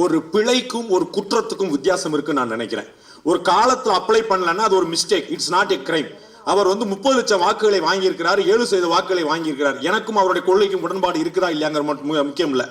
ஒரு பிழைக்கும் ஒரு குற்றத்துக்கும் வித்தியாசம் இருக்குன்னு நான் நினைக்கிறேன். ஒரு காலத்தில் அப்ளை பண்ணலன்னா அது ஒரு mistake it's not a crime அவர் வந்து முப்பது லட்சம் வாக்குகளை வாங்கியிருக்கிறார் ஏழு சதவீத வாக்குகளை வாங்கியிருக்கிறார். எனக்கும் அவருடைய கொள்கைக்கும் உடன்பாடு இருக்குதா இல்லையாங்கிற மட்டும் முக்கியம் இல்லை.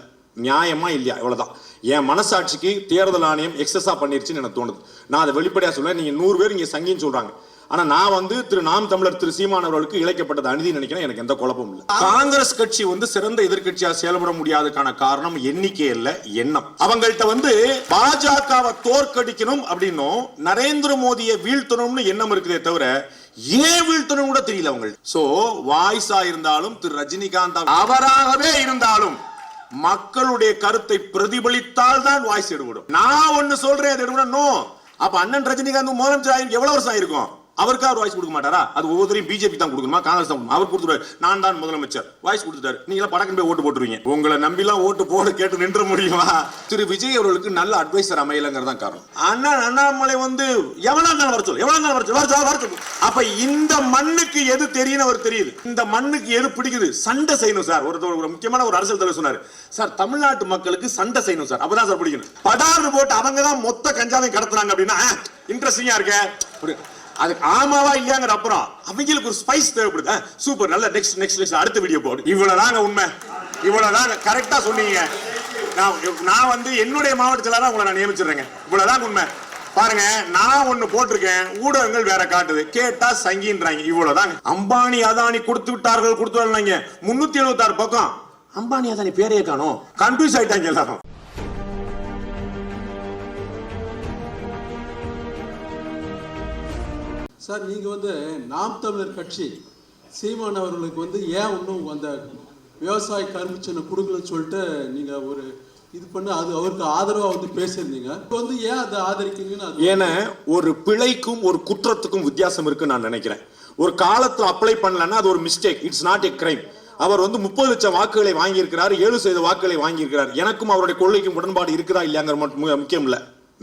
நியாயமா இல்லையா? இவ்வளவுதான் என் மனசாட்சிக்கு தேர்தல் ஆணையம் எக்ஸஸா பண்ணிருச்சுன்னு எனக்கு தோணுது. நான் அதை வெளிப்படையா சொல்லுவேன் நீங்க நூறு பேர் இங்க சங்கின்னு சொல்றாங்க. ஆனா நான் வந்து திரு நாம் தமிழர் திரு சீமான் அவர்களுக்கு இழைக்கப்பட்டது அநீதி நினைக்கிறேன். எனக்கு எந்த குழப்பமும் இல்லை. காங்கிரஸ் கட்சி வந்து சிறந்த எதிர்க்கட்சியா செயல்பட முடியாததுக்கான காரணம் எண்ணிக்கை இல்ல எண்ணம். அவங்கள்ட்ட வந்து பாஜகவை தோற்கடிக்கணும் அப்படின்னும் நரேந்திர மோடியை வீழ்த்தணும்னு எண்ணம் இருக்குதே தவிர ஏன் வீழ்த்தணும் கூட தெரியல அவங்களுக்கு சோ வாய்ஸா இருந்தாலும் திரு ரஜினிகாந்த் அவராகவே இருந்தாலும் மக்களுடைய கருத்தை பிரதிபலித்தால் தான் வாய்ஸ் எடுபடும். நான் ஒண்ணு சொல்றேன் அது எடுபடும் நோ அப்ப அண்ணன் ரஜினிகாந்த் முதலமைச்சர் எவ்வளவு வருஷம் ஆயிருக்கும்? அவருக்கு அவர் வாய்ஸ் கொடுக்க மாட்டாரா? அது ஒவ்வொருத்தரையும் பிஜேபி தான் கொடுக்கணுமா? காங்கிரஸ் தான் அவர் கொடுத்துருவாரு. நான் தான் முதலமைச்சர். வாய்ஸ் கொடுத்துட்டாரு. நீங்க படக்கம் போய் ஓட்டு போட்டுருவீங்க. உங்களை நம்பிலாம் ஓட்டு போட கேட்டு நின்ற முடியுமா? திரு. விஜய் அவர்களுக்கு நல்ல அட்வைசர் அமையலங்கிறது தான் காரணம். அண்ணா அண்ணாமலை வந்து எவனா இருந்தாலும் வர சொல்லு. எவனா இருந்தாலும் வர சொல்லு. வர சொல்லு, வர சொல்லு. அப்ப இந்த மண்ணுக்கு எது தெரியும் அவர் தெரியுது. இந்த மண்ணுக்கு எது பிடிக்குது? சண்டை செய்யணும் சார். ஒரு ஒரு முக்கியமான ஒரு அரசியல் தலைவர் சொன்னாரு. சார் தமிழ்நாட்டு மக்களுக்கு சண்டை செய்யணும் சார். அப்பதான் சார் பிடிக்கணும். படார்னு போட்டு அவங்க தான் மொத்த கஞ்சாவையும் கடத்துறாங்க அப்படின்னா இன்ட்ரெஸ்டிங்கா இருக்க. அதுக்கு ஆமாவா இல்லையாங்கிற அப்புறம் அவங்களுக்கு ஒரு ஸ்பைஸ் தேவைப்படுது. சூப்பர் நல்ல நெக்ஸ்ட் நெக்ஸ்ட் நெக்ஸ்ட் அடுத்த வீடியோ போடு. இவ்வளவுதாங்க உண்மை. இவ்வளவுதாங்க கரெக்டா சொன்னீங்க. நான் நான் வந்து என்னுடைய மாவட்டத்தில் தான் உங்களை நான் நியமிச்சிடுறேங்க. இவ்வளவுதாங்க உண்மை. பாருங்க நான் ஒண்ணு போட்டிருக்கேன். ஊடகங்கள் வேற காட்டுது. கேட்டா சங்கின்றாங்க. இவ்வளவுதாங்க. அம்பானி அதானி கொடுத்து விட்டார்கள் கொடுத்து வரலாங்க. முன்னூத்தி எழுபத்தாறு பக்கம். அம்பானி அதானி பேரையே காணும். கன்ஃபியூஸ் ஆயிட்டாங்க எல்லாரும். சார் நீங்கள் வந்து நாம் தமிழர் கட்சி சீமான் அவர்களுக்கு வந்து ஏன் இன்னும் அந்த விவசாய கருமிச்சனை கொடுக்கலன்னு சொல்லிட்டு நீங்கள் ஒரு இது பண்ணி அது அவருக்கு ஆதரவாக வந்து பேசியிருந்தீங்க. இப்போ வந்து ஏன் அதை ஆதரிக்கிறீங்கன்னு ஏன்னா ஒரு பிழைக்கும் ஒரு குற்றத்துக்கும் வித்தியாசம் இருக்குன்னு நான் நினைக்கிறேன். ஒரு காலத்தில் அப்ளை பண்ணலன்னா அது ஒரு mistake it's not a crime அவர் வந்து முப்பது லட்சம் வாக்குகளை வாங்கியிருக்கிறார் ஏழு சதவீத வாக்குகளை வாங்கியிருக்கிறார். எனக்கும் அவருடைய கொள்கைக்கும் உடன்பாடு இருக்குதா இல்லையாங்கிற மட்டும் முக்கியம் இல்லை.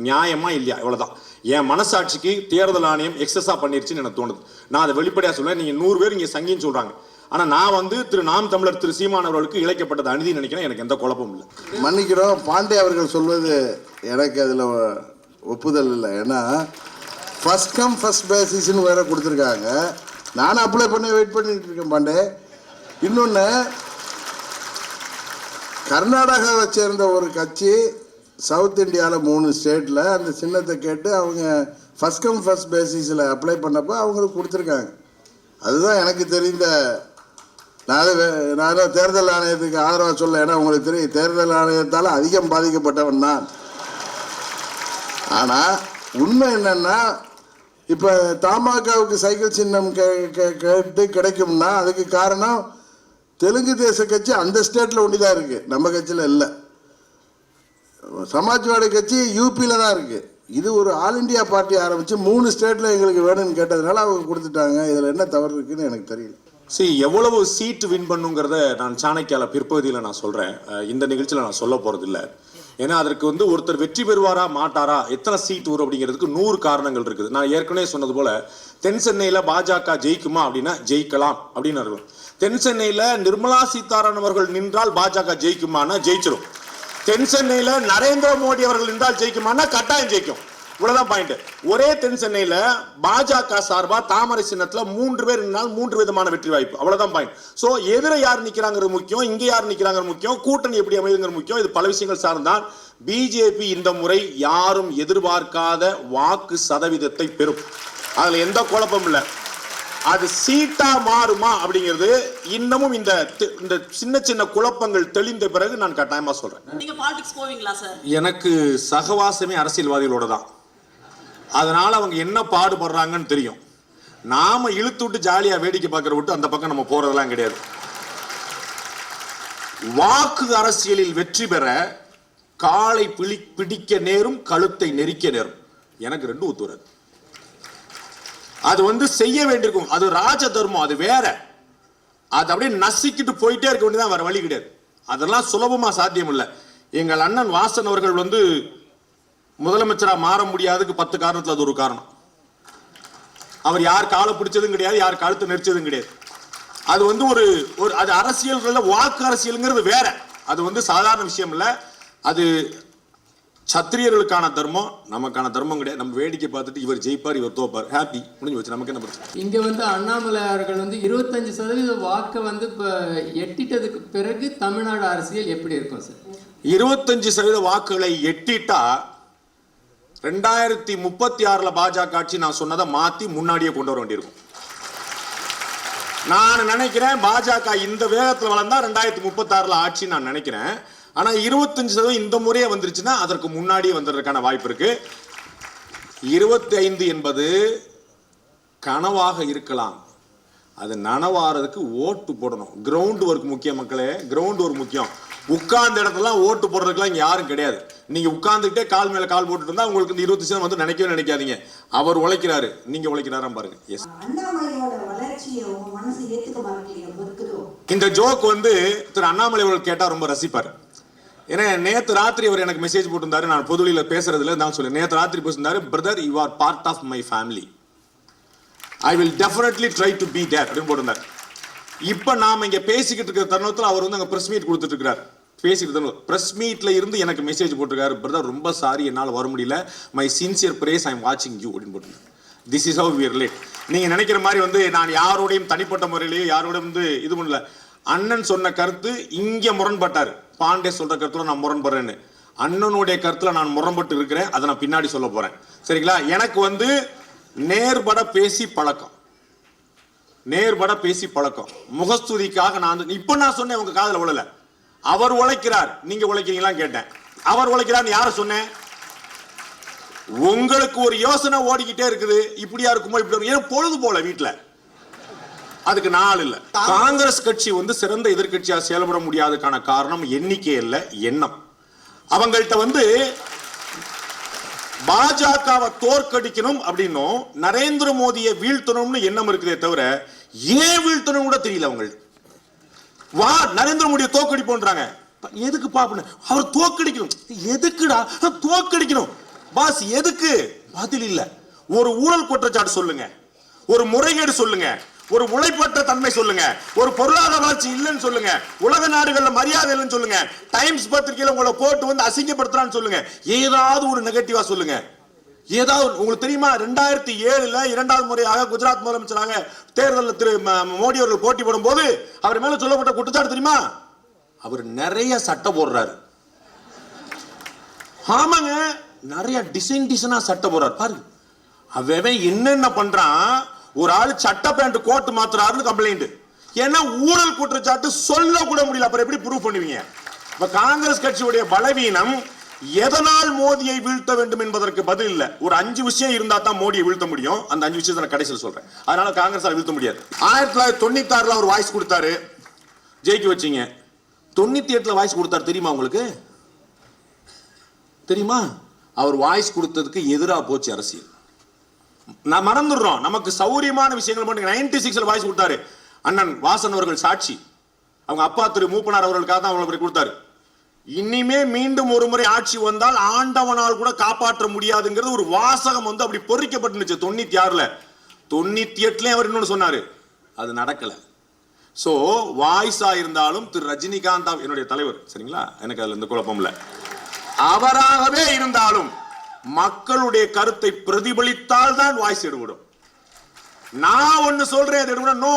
நியாயமா இல்லையா? இவ்வளவுதான் என் மனசாட்சிக்கு தேர்தல் ஆணையம் எக்ஸஸாக பண்ணிருச்சுன்னு எனக்கு தோணுது. நான் அதை வெளிப்படையாக சொல்றேன். நீங்கள் நூறு பேர் இங்கே சங்கின்னு சொல்கிறாங்க ஆனால் நான் வந்து திரு நாம் தமிழர் திரு சீமான் அவர்களுக்கு இழைக்கப்பட்டது அநீதி நினைக்கிறேன். எனக்கு எந்த குழப்பமும் இல்லை. மன்னிக்கிறோம். பாண்டே அவர்கள் சொல்வது எனக்கு அதில் ஒப்புதல் இல்லை. ஏன்னா ஃபஸ்ட் கம் ஃபர்ஸ்ட் பேசிஸ்ன்னு வேற கொடுத்துருக்காங்க. நானும் அப்ளை பண்ணி வெயிட் பண்ணிட்டு இருக்கேன் பாண்டே. இன்னொன்று கர்நாடகாவை சேர்ந்த ஒரு கட்சி சவுத் இந்தியாவில் மூணு ஸ்டேட்டில் அந்த சின்னத்தை கேட்டு அவங்க ஃபஸ்ட் கம் ஃபஸ்ட் பேசிஸில் அப்ளை பண்ணப்போ அவங்களுக்கு கொடுத்துருக்காங்க. அதுதான் எனக்கு தெரிந்த நான் நான் தேர்தல் ஆணையத்துக்கு ஆதரவாக சொல்ல ஏன்னா உங்களுக்கு தெரியும் தேர்தல் ஆணையத்தால் அதிகம் பாதிக்கப்பட்டவன் தான் ஆனால் உண்மை என்னென்னா இப்போ தமாகவுக்கு சைக்கிள் சின்னம் கே- கே- கேட்டு கிடைக்கும்னா அதுக்கு காரணம் தெலுங்கு தேச கட்சி அந்த ஸ்டேட்டில் ஒண்டி தான் இருக்குது நம்ம கட்சியில் இல்லை. சமாஜ்வாடி கட்சி யூபியில் தான் இருக்குது இது ஒரு ஆல் இந்தியா பார்ட்டி ஆரம்பித்து மூணு ஸ்டேட்டில் எங்களுக்கு வேணும்னு கேட்டதுனால அவங்க கொடுத்துட்டாங்க. இதில் என்ன தவறு இருக்குன்னு எனக்கு தெரியல. சி எவ்வளவு சீட்டு வின் பண்ணுங்கிறத நான் சாணக்கியால பிற்பகுதியில் நான் சொல்கிறேன் இந்த நிகழ்ச்சியில் நான் சொல்ல போகிறது இல்லை ஏன்னா அதற்கு வந்து ஒருத்தர் வெற்றி பெறுவாரா மாட்டாரா எத்தனை சீட் வரும் அப்படிங்கிறதுக்கு நூறு காரணங்கள் இருக்குது. நான் ஏற்கனவே சொன்னது போல தென் சென்னையில் பாஜக ஜெயிக்குமா அப்படின்னா ஜெயிக்கலாம் அப்படின்னு இருக்கும் தென் சென்னையில் நிர்மலா சீதாராமன் அவர்கள் நின்றால் பாஜக ஜெயிக்குமானா ஜெயிச்சிடும் தென்சென்னையில் நரேந்திர மோடி அவர்கள் இருந்தால் ஜெயிக்குமானா கட்டாயம் ஜெயிக்கும். இவ்வளவுதான் பாயிண்ட் ஒரே தென் சென்னையில பாஜக சார்பா தாமரை சின்னத்துல மூன்று பேர் இருந்தால் மூன்று விதமான வெற்றி வாய்ப்பு. அவ்வளவுதான் பாயிண்ட் சோ எதிர யார் நிக்கிறாங்கிறது முக்கியம் இங்க யார் நிற்கிறாங்கிற முக்கியம் கூட்டணி எப்படி அமைதுங்கிற முக்கியம். இது பல விஷயங்கள் சார்ந்தான். பிஜேபி இந்த முறை யாரும் எதிர்பார்க்காத வாக்கு சதவீதத்தை பெறும். அதுல எந்த குழப்பமும் இல்லை. அது சீட்டா மாறுமா அப்படிங்கிறது இன்னமும் இந்த தி- இந்த சின்ன சின்ன குழப்பங்கள் தெளிந்த பிறகு நான் கட்டாயமா சொல்றேன். நீங்க பாலிடிக்ஸ் போவீங்களா சார் எனக்கு சகவாசமே அரசியல்வாதிகளோட தான். அதனால அவங்க என்ன பாடுபடுறாங்கன்னு தெரியும். நாம இழுத்து விட்டு ஜாலியா வேடிக்கை பார்க்கற விட்டு அந்த பக்கம் நம்ம போறதெல்லாம் கிடையாது. வாக்கு அரசியலில் வெற்றி பெற காலை பிடி பிடிக்க நேரும் கழுத்தை நெரிக்க நேரும். எனக்கு ரெண்டும் ஒத்து வராது. அது வந்து செய்ய வேண்டியிருக்கும். அது ராஜ தர்மம் அது வேற. அது அப்படியே நசிக்கிட்டு போயிட்டே இருக்க வேண்டியதான் வேற வழி கிடையாது. அதெல்லாம் சுலபமா சாத்தியம் இல்லை எங்கள் அண்ணன் வாசன் அவர்கள் வந்து முதலமைச்சராக மாற முடியாததுக்கு பத்து காரணத்தில் அது ஒரு காரணம். அவர் யார் காலை பிடிச்சதும் கிடையாது யார் கழுத்து நெரிச்சதும் கிடையாது. அது வந்து ஒரு ஒரு அது அரசியல் வாக்கு அரசியலுங்கிறது வேற. அது வந்து சாதாரண விஷயம் இல்லை. அது சத்திரியர்களுக்கான தர்மம் நமக்கான தர்மம் கிடையாது. நம்ம வேடிக்கை பார்த்துட்டு இவர் ஜெயிப்பார் இவர் தோப்பார். ஹாப்பி முடிஞ்சு வச்சு நமக்கு என்ன பிரச்சனை? இங்க வந்து அண்ணாமலை அவர்கள் வந்து இருபத்தஞ்சு சதவீத வாக்கை வந்து இப்ப எட்டிட்டதுக்கு பிறகு தமிழ்நாடு அரசியல் எப்படி இருக்கும் சார் இருபத்தஞ்சு சதவீத வாக்குகளை எட்டிட்டா ரெண்டாயிரத்தி முப்பத்தி ஆறுல பாஜக ஆட்சி நான் சொன்னதை மாத்தி முன்னாடியே கொண்டு வர வேண்டியிருக்கும். நான் நினைக்கிறேன் பாஜக இந்த வேகத்துல வளர்ந்தா ரெண்டாயிரத்தி முப்பத்தி ஆறுல ஆட்சி நான் நினைக்கிறேன். ஆனா இருபத்தஞ்சு சதவீதம் இந்த முறையே வந்துருச்சுன்னா அதற்கு முன்னாடியே வந்துடுறதுக்கான வாய்ப்பு இருக்கு. இருபத்தி ஐந்து என்பது கனவாக இருக்கலாம். அது நனவாறதுக்கு ஓட்டு போடணும். கிரவுண்ட் ஒர்க் முக்கியம் மக்களே. கிரவுண்ட் ஒர்க் முக்கியம். உட்கார்ந்த இடத்துலாம் ஓட்டு போடுறதுக்குலாம் இங்க யாரும் கிடையாது. நீங்க உட்கார்ந்துக்கிட்டே கால் மேல கால் போட்டுட்டு இருந்தா உங்களுக்கு இந்த இருபத்தி சதவீதம் வந்து நினைக்கவே நினைக்காதீங்க. அவர் உழைக்கிறாரு. நீங்க உழைக்கிறாராம் பாருங்க. எஸ் இந்த ஜோக் வந்து திரு அண்ணாமலை அவர்கள் கேட்டா ரொம்ப ரசிப்பார். ஏன்னா நேற்று ராத்திரி அவர் எனக்கு மெசேஜ் போட்டிருந்தாரு. நான் பொதுவெளியில பேசுறதுல தான் சொல்லி நேற்று ராத்திரி பேசியிருந்தாரு brother you are part of my family I will definitely try to be there அப்படின்னு போட்டிருந்தார். இப்போ நாம இங்க பேசிக்கிட்டு இருக்கிற தருணத்தில் அவர் வந்து அங்க பிரஸ் மீட் கொடுத்துட்டு இருக்கிறார். பேசிட்டு தருணம் பிரஸ் மீட்ல இருந்து எனக்கு மெசேஜ் போட்டிருக்காரு பிரதர் ரொம்ப சாரி என்னால் வர முடியல. My sincere prayers I am வாட்சிங் யூ அப்படின்னு போட்டிருந்தார். This is how we're late நீங்க நினைக்கிற மாதிரி வந்து நான் யாரோடையும் தனிப்பட்ட முறையிலேயே யாரோட வந்து இது பண்ணல. அண்ணன் சொன்ன கருத்து இங்க முரண்பட்டார். பாண்டே சொல்ற கருத்துல நான் முரண்படுறேன்னு. அண்ணனுடைய கருத்துல நான் முரண்பட்டு இருக்கிறேன். அதை நான் பின்னாடி சொல்ல போறேன். சரிங்களா? எனக்கு வந்து நேர்பட பேசி பழக்கம். நேர்பட பேசி பழக்கம். முகஸ்துதிக்காக நான் இப்போ இப்ப நான் சொன்னேன் உங்க காதல உழல அவர் உழைக்கிறார். நீங்க உழைக்கிறீங்களான்னு கேட்டேன். அவர் உழைக்கிறார்னு யார சொன்னேன்? உங்களுக்கு ஒரு யோசனை ஓடிக்கிட்டே இருக்குது. இப்படியா இருக்குமோ இப்படி ஏன்னா பொழுது போல வீட்டுல? அதுக்கு நாள் இல்ல. காங்கிரஸ் கட்சி வந்து சிறந்த எதிர்க்கட்சியா செயல்பட முடியாததுக்கான காரணம் எண்ணிக்கை இல்ல எண்ணம். அவங்கள்ட்ட வந்து பாஜகவை தோற்கடிக்கணும் அப்படின்னும் நரேந்திர மோடியை வீழ்த்தணும்னு எண்ணம் இருக்குதே தவிர ஏன் வீழ்த்தணும் கூட தெரியல அவங்களுக்கு வா நரேந்திர மோடியை தோக்கடிப்போன்றாங்க எதுக்கு பாப்பன அவர் தோக்கடிக்கணும் எதுக்குடா? தோக்கடிக்கணும் பாஸ் எதுக்கு? பதில் இல்ல. ஒரு ஊழல் குற்றச்சாட்டு சொல்லுங்க. ஒரு முறைகேடு சொல்லுங்க. ஒரு உழைப்பற்ற தன்மை சொல்லுங்க. ஒரு பொருளாதார வளர்ச்சி இல்லைன்னு சொல்லுங்க. உலக நாடுகள்ல மரியாதை இல்லைன்னு சொல்லுங்க. டைம்ஸ் பத்திரிகையில உங்களை போட்டு வந்து அசிங்கப்படுத்துறான்னு சொல்லுங்க. ஏதாவது ஒரு நெகட்டிவா சொல்லுங்க. ஏதாவது உங்களுக்கு தெரியுமா? ரெண்டாயிரத்தி ஏழுல இரண்டாவது முறையாக குஜராத் முதலமைச்சராக தேர்தலில் திரு ம- மோடி அவர்கள் போட்டி போடும் போது அவர் மேல சொல்லப்பட்ட குற்றச்சாட்டு தெரியுமா? அவர் நிறைய சட்டை போடுறாரு. ஆமாங்க. நிறைய டிசைன் டிசைனா சட்டை போடுறாரு. பாருங்க. அவன் என்னென்ன பண்றான்? ஒரு ஆள் சட்ட பேண்ட் கோட் மாத்துறாருன்னு கம்ப்ளைண்ட் ஏன்னா ஊழல் குற்றச்சாட்டு சொல்ல கூட முடியல. அப்புறம் எப்படி ப்ரூவ் பண்ணுவீங்க? இப்ப காங்கிரஸ் கட்சியுடைய பலவீனம் எதனால் மோடியை வீழ்த்த வேண்டும் என்பதற்கு பதில் இல்ல. ஒரு அஞ்சு விஷயம் இருந்தா தான் மோடியை வீழ்த்த முடியும். அந்த அஞ்சு விஷயத்தை நான் கடைசியில் சொல்றேன். அதனால காங்கிரஸால் வீழ்த்த முடியாது. ஆயிரத்தி தொள்ளாயிரத்தி தொண்ணூத்தி ஆறுல அவர் வாய்ஸ் கொடுத்தாரு. ஜெயிக்க வச்சீங்க. தொண்ணூத்தி எட்டுல வாய்ஸ் கொடுத்தாரு. தெரியுமா உங்களுக்கு? தெரியுமா? அவர் வாய்ஸ் கொடுத்ததுக்கு எதிராக போச்சு அரசியல். நான் மறந்துடுறோம். நமக்கு சௌரியமான விஷயங்கள் மட்டும் நைன்டி சிக்ஸில் வாய்ஸ் கொடுத்தாரு. அண்ணன் வாசன் அவர்கள் சாட்சி. அவங்க அப்பா திரு மூப்பனார் அவர்களுக்காக தான் அவங்களை கொடுத்தாரு. இனிமே மீண்டும் ஒரு முறை ஆட்சி வந்தால் ஆண்டவனால் கூட காப்பாற்ற முடியாதுங்கிறது ஒரு வாசகம் வந்து அப்படி பொறிக்கப்பட்டுச்சு தொண்ணூத்தி ஆறுல தொண்ணூத்தி எட்டுலயும் அவர் இன்னொன்னு சொன்னாரு. அது நடக்கல. சோ வாய்ஸா இருந்தாலும் திரு ரஜினிகாந்த் என்னுடைய தலைவர். சரிங்களா? எனக்கு அதுல எந்த குழப்பம் இல்ல. அவராகவே இருந்தாலும் மக்களுடைய கருத்தை பிரதிபலித்தால் தான் வாய்ஸ் எடுபடும். நான் ஒண்ணு சொல்றேன் அது எடுபடும் நோ.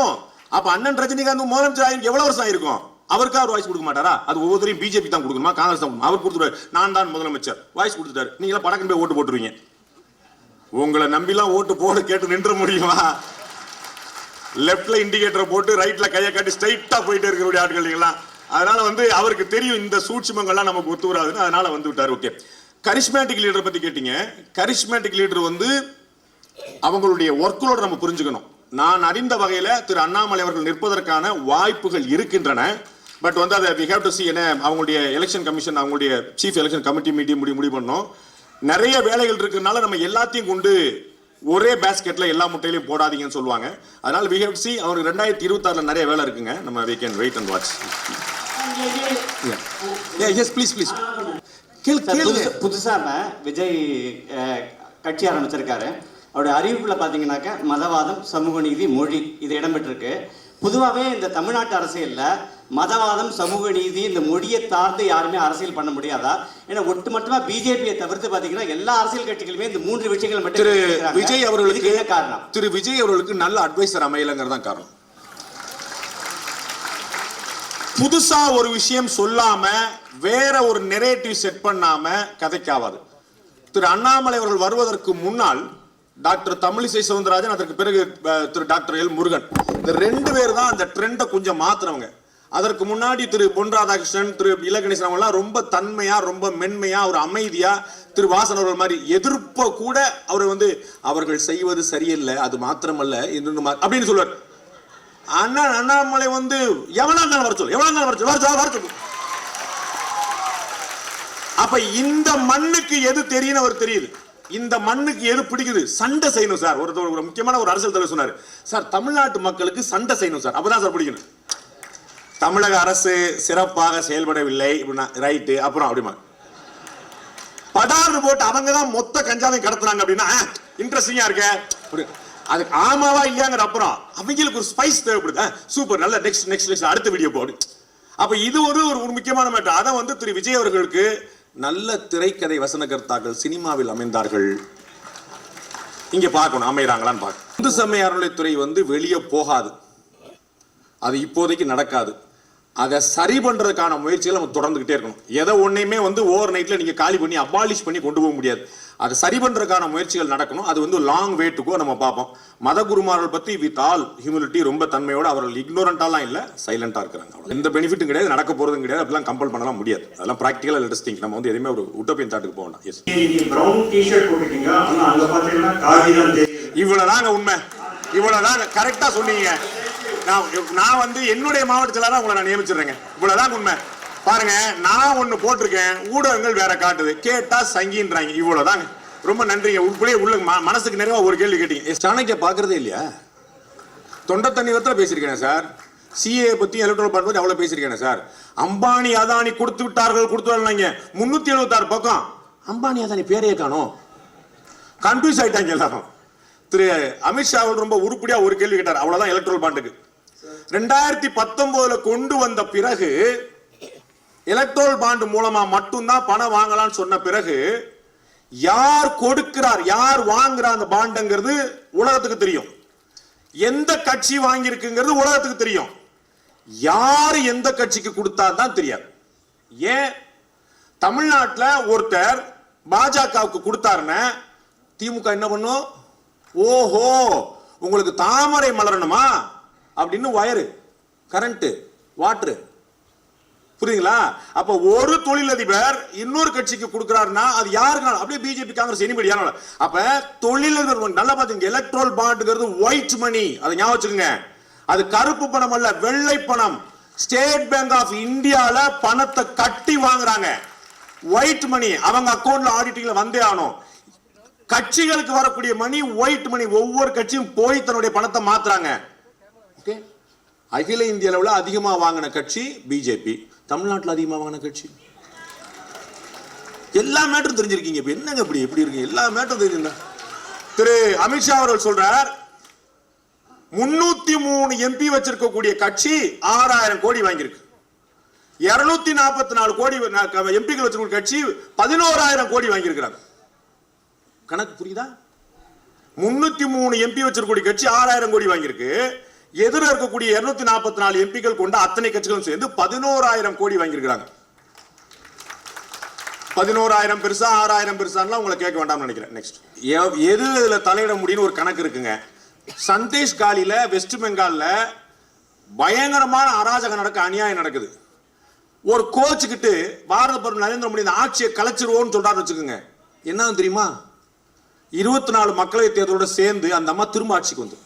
அப்ப அண்ணன் ரஜினிகாந்த் முதலமைச்சர் ஆகி எவ்வளவு வருஷம் ஆயிருக்கும்? அவருக்கு அவர் வாய்ஸ் கொடுக்க மாட்டாரா? அது ஒவ்வொருத்தரையும் பிஜேபி தான் கொடுக்கணுமா? காங்கிரஸ் தான் அவர் கொடுத்துருவாரு. நான் தான் முதலமைச்சர். வாய்ஸ் கொடுத்துட்டாரு. நீங்க படக்கம் போய் ஓட்டு போட்டுருவீங்க. உங்களை நம்பிலாம் ஓட்டு போட கேட்டு நின்ற முடியுமா? லெப்ட்ல இண்டிகேட்டரை போட்டு ரைட்ல கையை காட்டி ஸ்ட்ரைட்டா போயிட்டு இருக்கக்கூடிய ஆட்கள் நீங்களாம். அதனால வந்து அவருக்கு தெரியும் இந்த சூட்சிமங்கள்லாம் நமக்கு ஒத்து வராதுன்னு. அதனால வந்து விட்டார். ஓகே கரிஸ்மேட்டிக் லீடர் பத்தி கேட்டீங்க. கரிஸ்மேட்டிக் லீடர் வந்து அவங்களுடைய ஒர்க்லோட நம்ம புரிஞ்சுக்கணும். நான் அறிந்த வகையில திரு அண்ணாமலை அவர்கள் நிற்பதற்கான வாய்ப்புகள் இருக்கின்றன. பட் வந்து அதை வி ஹேவ் டு see என்ன அவங்களுடைய எலெக்ஷன் கமிஷன் அவங்களுடைய சீஃப் எலெக்ஷன் கமிட்டி மீட்டிங் முடிவு முடிவு பண்ணோம். நிறைய வேலைகள் இருக்கிறதுனால நம்ம எல்லாத்தையும் கொண்டு ஒரே பேஸ்கெட்ல எல்லா முட்டையிலையும் போடாதீங்கன்னு சொல்லுவாங்க. அதனால வி ஹேவ் சி அவருக்கு ரெண்டாயிரத்தி இருபத்தாறுல நிறைய வேலை இருக்குங்க. நம்ம we can wait and watch yes please please புதுசாக விஜய் கட்சி ஆரம்பிச்சிருக்காரு. அவருடைய அறிவிப்பில் பார்த்தீங்கன்னாக்க மதவாதம் சமூக நீதி மொழி இது இடம்பெற்றிருக்கு. பொதுவாகவே இந்த தமிழ்நாட்டு அரசியலில் மதவாதம் சமூக நீதி இந்த மொழியை தாழ்ந்து யாருமே அரசியல் பண்ண முடியாதா? ஏன்னா ஒட்டுமொத்தமா பிஜேபியை தவிர்த்து பாத்தீங்கன்னா எல்லா அரசியல் கட்சிகளுமே இந்த மூன்று விஷயங்கள் மட்டும் திரு. விஜய் அவர்களுக்கு என்ன காரணம்? திரு விஜய் அவர்களுக்கு நல்ல அட்வைசர் அமையலைங்கிறது தான் காரணம். புதுசா ஒரு விஷயம் சொல்லாம வேற ஒரு நெரேட்டிவ் செட் பண்ணாம கதைக்காவாது. திரு அண்ணாமலை அவர்கள் வருவதற்கு முன்னால் டாக்டர் தமிழிசை சவுந்தரராஜன் அதற்கு பிறகு திரு டாக்டர் எல் முருகன். இந்த ரெண்டு பேர் தான் அந்த ட்ரெண்டை கொஞ்சம் மாத்துறவங்க அதற்கு முன்னாடி திரு பொன் ராதாகிருஷ்ணன் திரு இலகணேசன் அவங்க எல்லாம் ரொம்ப தன்மையா ரொம்ப மென்மையா ஒரு அமைதியா திரு வாசன் அவர்கள் மாதிரி எதிர்ப்ப கூட அவர் வந்து அவர்கள் செய்வது சரியில்லை அது மாத்திரமல்ல மா- அப்படின்னு சொல்லுவார். அண்ணா அண்ணாமலை வந்து எவனா இருந்தாலும் வர சொல்லு எவனா இருந்தாலும் வர சொல்லு வர சொல்லு, வர சொல்லு. அப்ப இந்த மண்ணுக்கு எது தெரியும் அவர் தெரியுது. இந்த மண்ணுக்கு எது பிடிக்குது? சண்டை செய்யணும் சார். ஒருத்தர் ஒரு முக்கியமான ஒரு அரசியல் தலைவர் சொன்னார். சார் தமிழ்நாட்டு மக்களுக்கு சண்டை செய்யணும் சார். அப்பதான் சார் பிடிக்கணும். தமிழக அரசு சிறப்பாக செயல்படவில்லை ரைட்டு அப்புறம் அப்படிமா. படார்னு போட்டு அவங்க தான் மொத்த கஞ்சாவையும் கடத்துறாங்க அப்படின்னா இன்ட்ரெஸ்டிங்கா இருக்க. அதுக்கு ஆமாவா இல்லையாங்கிற அப்புறம் அவங்களுக்கு ஒரு ஸ்பைஸ் தேவைப்படுது. சூப்பர் நல்ல நெக்ஸ்ட் நெக்ஸ்ட் நெக்ஸ்ட் அடுத்த வீடியோ போடு. அப்போ இது ஒரு ஒரு ஒரு முக்கியமான மேட்டர் அதை வந்து திரு விஜய் அவர்களுக்கு நல்ல திரைக்கதை வசனகர்த்தாக்கள் சினிமாவில் அமைந்தார்கள். இங்கே பார்க்கணும் அமைகிறாங்களான்னு பார்க்கணும். இந்து சமய அறநிலைத்துறை வந்து வெளியே போகாது. அது இப்போதைக்கு நடக்காது. அதை சரி பண்றதுக்கான முயற்சிகளை நம்ம தொடர்ந்துகிட்டே இருக்கணும். எதை ஒன்னையுமே வந்து ஓவர் நைட்ல நீங்க காலி பண்ணி அபாலிஷ் பண்ணி கொண்டு போக முடியாது. அதை சரி பண்றதுக்கான முயற்சிகள் நடக்கணும். அது வந்து லாங் வேட்டுக்கோ நம்ம பார்ப்போம். மத குருமார்கள் பத்தி வித் ஆல் ஹியூமிலிட்டி ரொம்ப தன்மையோட அவர்கள் இக்னோரண்டாலாம் இல்ல சைலண்டா இருக்கிறாங்க. எந்த பெனிஃபிட்டும் கிடையாது நடக்க போறதும் கிடையாது. அப்படிலாம் கம்பல் பண்ணலாம் முடியாது. அதெல்லாம் ப்ராக்டிகலா இன்ட்ரெஸ்டிங் நம்ம வந்து எதுவுமே ஒரு உட்டோப்பியன் தாட்டுக்கு போக வேண்டாம். எஸ் தெரியும் இவ்வளவுதாங்க உண்மை. இவ்வளவுதாங்க கரெக்டா சொன்னீங்க. நான் நான் வந்து என்னுடைய மாவட்ட செயலாளரா உங்களை நான் நியமிச்சிடுறேங்க. இவ்வளவுதாங்க உண்மை. பாருங்க நான் ஒண்ணு போட்டிருக்கேன். ஊடகங்கள் வேற காட்டுது. கேட்டா சங்கின்றாங்க. இவ்வளவுதாங்க. ரொம்ப நன்றிங்க. உள்படியே உள்ள மனசுக்கு நிறைவா ஒரு கேள்வி கேட்டீங்க. சாணக்கிய பாக்குறதே இல்லையா? தொண்டை தண்ணி வத்துல பேசியிருக்கேன் சார். சிஏ பத்தி எலக்ட்ரல் பாண்ட் பத்தி அவ்வளவு பேசியிருக்கேன் சார். அம்பானி அதானி கொடுத்து விட்டார்கள் கொடுத்து வரலாங்க. முன்னூத்தி எழுபத்தாறு பக்கம். அம்பானி அதானி பேரையே காணோம். கன்ஃபியூஸ் ஆயிட்டாங்க எல்லாரும். திரு அமித்ஷா அவர்கள் ரொம்ப உருப்படியா ஒரு கேள்வி கேட்டார். அவ்வளவுதான் எலக்ட்ரல் பாண்டுக்கு ரெண்டாயிரத்தி பத்தொன்பதுல கொண்டு வந்த பிறகு எலக்ட்ரோல் பாண்டு மூலமா மட்டும்தான் பணம் வாங்கலாம்னு சொன்ன பிறகு யார் கொடுக்கிறார் யார் வாங்குறார் அந்த பாண்டுங்கிறது உலகத்துக்கு தெரியும். எந்த கட்சி வாங்கியிருக்குங்கிறது உலகத்துக்கு தெரியும். யார் எந்த கட்சிக்கு கொடுத்தா தான் தெரியாது. ஏன்? தமிழ்நாட்டில் ஒருத்தர் பாஜகவுக்கு கொடுத்தாருன்னு திமுக என்ன பண்ணும்? ஓஹோ உங்களுக்கு தாமரை மலரணுமா? அப்படின்னு ஒயரு கரண்ட்டு வாட்ரு புரியுதுங்களா? அப்ப ஒரு தொழிலதிபர் இன்னொரு கட்சிக்கு கொடுக்கிறாருன்னா அது யாருக்கான அப்படியே பிஜேபி காங்கிரஸ் எனிபடி யாரும் அப்ப தொழிலதிபர் நல்லா பாத்துங்க எலக்ட்ரோல் பாண்டுங்கிறது ஒயிட் மணி அதை ஞாபகம் வச்சுக்கோங்க. அது கருப்பு பணம் அல்ல வெள்ளை பணம். ஸ்டேட் பேங்க் ஆஃப் இந்தியால பணத்தை கட்டி வாங்குறாங்க. ஒயிட் மணி அவங்க அக்கௌண்ட்ல ஆடிட்டிங்ல வந்தே ஆகணும். கட்சிகளுக்கு வரக்கூடிய மணி ஒயிட் மணி ஒவ்வொரு கட்சியும் போய் தன்னுடைய பணத்தை மாத்துறாங்க. அகில இந்திய அளவில் அதிகமாக வாங்கின கட்சி பிஜேபி. தமிழ்நாட்டில் அதிகமாக வாங்கின கட்சி. எல்லா மேட்டரும் தெரிஞ்சிருக்கீங்க. இப்ப என்னங்க இப்படி எப்படி இருக்கீங்க எல்லா மேட்டரும் தெரிஞ்சிருந்தா. திரு. அமித்ஷா அவர்கள் சொல்றார் முன்னூத்தி மூணு எம்பி வச்சிருக்கக்கூடிய கட்சி ஆறாயிரம் கோடி வாங்கியிருக்கு. இருநூத்தி நாற்பத்தி நாலு கோடி எம்பிக்கள் வச்சிருக்க கட்சி பதினோராயிரம் கோடி வாங்கியிருக்கிறாங்க. கணக்கு புரியுதா? முன்னூத்தி மூணு எம்பி வச்சிருக்கக்கூடிய கட்சி ஆறாயிரம் கோடி வாங்கியிருக்கு. எதிர இருக்கக்கூடிய இருநூத்தி நாற்பத்தி நாலு எம்பிக்கள் கொண்ட அத்தனை கட்சிகளும் சேர்ந்து பதினோராயிரம் கோடி வாங்கியிருக்கிறாங்க. பதினோராயிரம் பெருசா ஆறாயிரம் பெருசான்லாம் உங்களை கேட்க வேண்டாம்னு நினைக்கிறேன். நெக்ஸ்ட் எது இதுல தலையிட முடியும்னு ஒரு கணக்கு இருக்குங்க. சந்தேஷ் காலியில் வெஸ்ட் பெங்கால்ல பயங்கரமான அராஜகம் நடக்க அநியாயம் நடக்குது. ஒரு கோச்சுக்கிட்டு பாரத பிரதமர் நரேந்திர மோடி இந்த ஆட்சியை கலைச்சிருவோம்னு சொல்றாரு வச்சுக்கோங்க. என்ன தெரியுமா? இருபத்தி நாலு மக்களவை தேர்தலோட சேர்ந்து அந்த அம்மா திரும்ப ஆட்சிக்கு வந்து.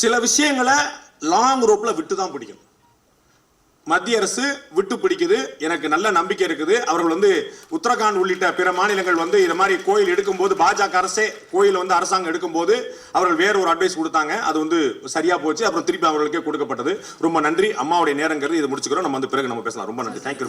சில விஷயங்களை லாங் ரோப்பில் விட்டு தான் பிடிக்கும். மத்திய அரசு விட்டு பிடிக்குது. எனக்கு நல்ல நம்பிக்கை இருக்குது. அவர்கள் வந்து உத்தரகாண்ட் உள்ளிட்ட பிற மாநிலங்கள் வந்து இது மாதிரி கோயில் எடுக்கும்போது பாஜக அரசே கோயில் வந்து அரசாங்கம் எடுக்கும்போது அவர்கள் வேற ஒரு அட்வைஸ் கொடுத்தாங்க. அது வந்து சரியா போச்சு. அப்புறம் திருப்பி அவர்களுக்கே கொடுக்கப்பட்டது. ரொம்ப நன்றி. அம்மாவுடைய நேரங்கிறது இது முடிச்சுக்கிறோம். நம்ம வந்து பிறகு நம்ம பேசலாம். ரொம்ப நன்றி. தேங்க்யூ